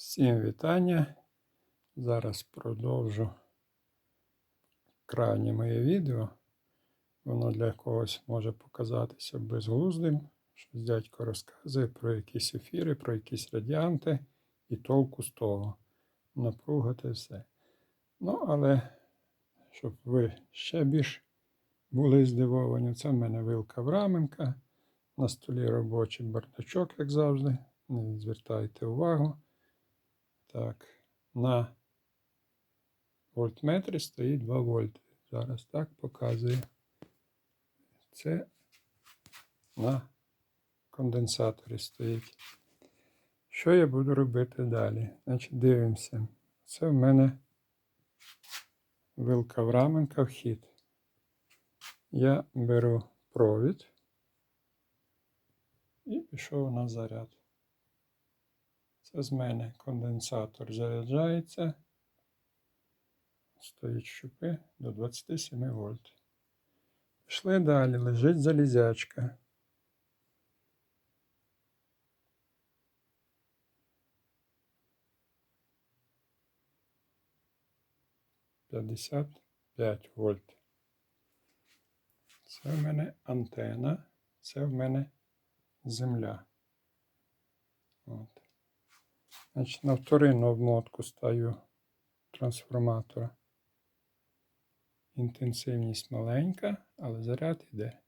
Всім вітання. Зараз продовжу крайнє моє відео. Воно для когось може показатися безглуздим. Щось дядько розказує про якісь ефіри, про якісь радіанти і толку з того. Напруга та все. Ну, але щоб ви ще більш були здивовані, це в мене вилка Враменка. На столі робочий бардачок, як завжди. Не звертайте увагу. Так, на вольтметрі стоїть 2 вольти. Зараз так показує. Це на конденсаторі стоїть. Що я буду робити далі? Значить, дивимося. Це в мене вилка Враменка вхід. Я беру провід і пішов на заряд. Це з мене конденсатор заряджається. Стоїть щупи до 27 вольт. Пішли далі, лежить залізячка. П'ятдесят п'ять вольт. Це в мене антена, це в мене земля. От. Значить, на вторинну обмотку ставлю трансформатора. Інтенсивність маленька, але заряд йде.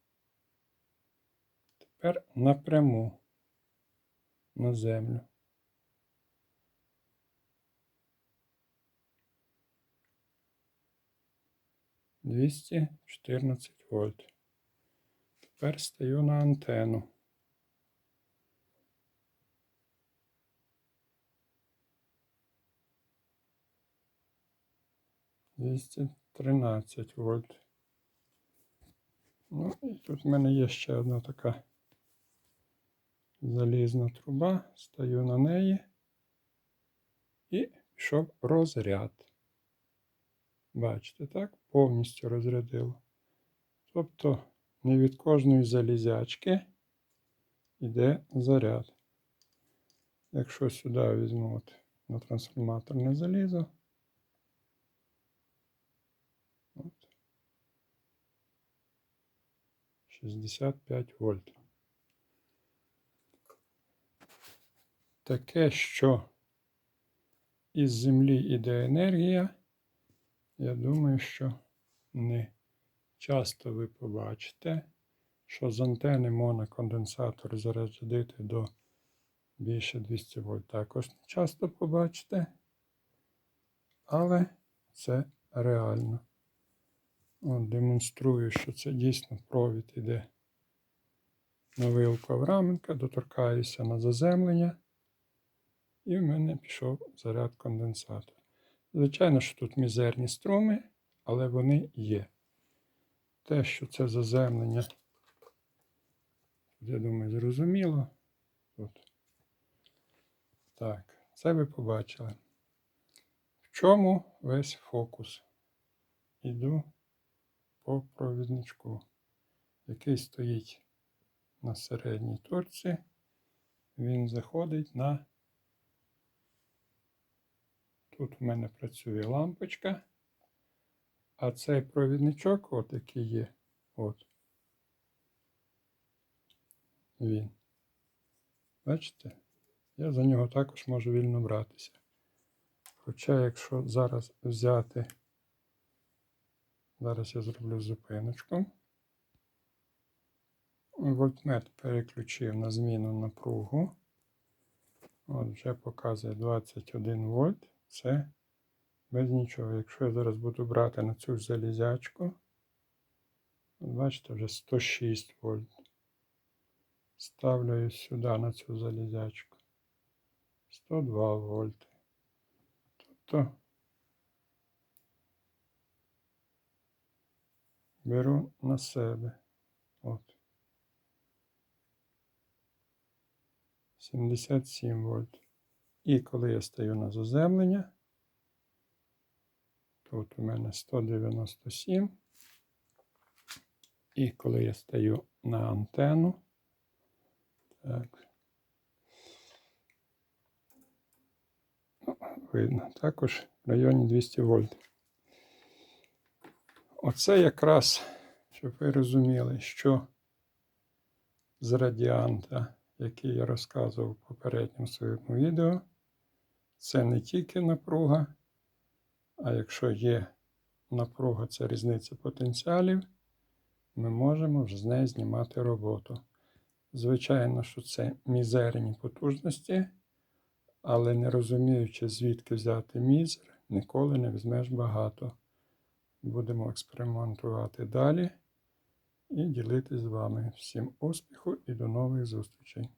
Тепер напряму на землю. Двісті чотирнадцять вольт. Тепер стаю на антенну. Двісті тринадцять вольт. Ну, тут в мене є ще одна така залізна труба. Стаю на неї і пішов розряд. Бачите, так? Повністю розрядило. Тобто не від кожної залізячки йде заряд. Якщо сюди візьму от на трансформаторне залізо, от, 65 вольт. Таке, що із землі йде енергія, я думаю, що не часто ви побачите, що з антени можна конденсатор зарядити до більше 200 вольт. Також не часто побачите, але це реально. От, демонструю, що це дійсно провід іде на вилку Авраменка, доторкаюся на заземлення, і в мене пішов заряд конденсатора. Звичайно, що тут мізерні струми, але вони є. Те, що це заземлення, я думаю, зрозуміло. Тут. Так, це ви побачили. В чому весь фокус? Іду по провідничку, який стоїть на середній торці. Він заходить на. Тут в мене працює лампочка. А цей провідничок, от який є, от. Він. Бачите? Я за нього також можу вільно братися. Хоча, якщо зараз взяти, зараз я зроблю зупиночку. Вольтмет переключив на зміну напругу. От вже показує 21 вольт. Це без нічого. Якщо я зараз буду брати на цю залізячку, бачите, вже 106 вольт. Ставлю сюди на цю залізячку. 102 вольти. Тобто беру на себе. От. 77 вольт. І коли я стаю на заземлення, тут у мене 197. І коли я стаю на антенну, так, видно. Також в районі 200 вольт. Оце якраз, щоб ви розуміли, що з радіанта, який я розказував в попередньому своєму відео, це не тільки напруга, а якщо є напруга, це різниця потенціалів, ми можемо вже з неї знімати роботу. Звичайно, що це мізерні потужності, але не розуміючи, звідки взяти мізер, ніколи не візьмеш багато. Будемо експериментувати далі і ділитись з вами. Всім успіху і до нових зустрічей!